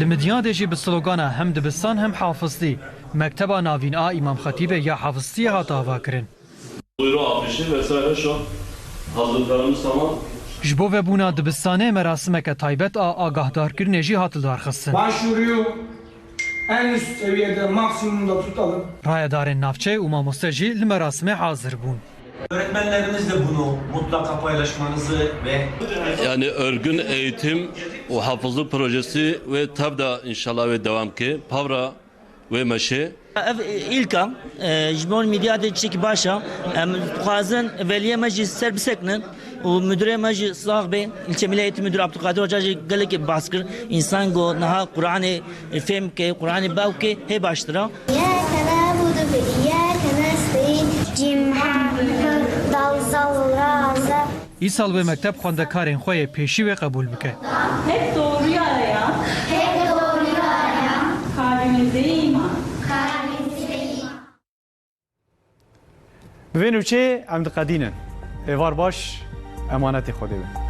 li Midyan de jî bi slogana hem dibistan hem hafızlî Mekteba navîn a İmam Xetîbê ya hafızlî hat avakirin. Duyuru afişi vesaire şu an hazırlıklarımız tamam. Ji bo vebûna dibistanê merasimeke taybet a agahdarkirinê jî hat darxistin. Başvuruyu en üst seviyede maksimumda tutalım. Rayedarên navçe û mamoste jî li merasimê hazir bûn. Öğretmenlerimiz de bunu mutlaka paylaşmanızı ve Yani örgün eğitim o hafızlık projesi ve tabi da inşallah ve devam ki. Pavra ve Meşe. Ev ilka ji bo mîdya de çekî baş e em dixwazin veliye me jî ser bisekinin û müdürê me jî sağ bê ilçe Milli Eğitim Müdürü Abdülkadir Hoca jî gelekî bas kir însan got niha Qur'anê fêm bike Qur'anê bew bike ئیساڵ بێ مەکتب خوندەکارێن خۆیە پێشیوێ قبول بکە. Hep doğru arayan, hep doğru arayan, kalbimize iman. Bi vê nûçê em diqedînin. Êvar baş emanetê Xwedê bin.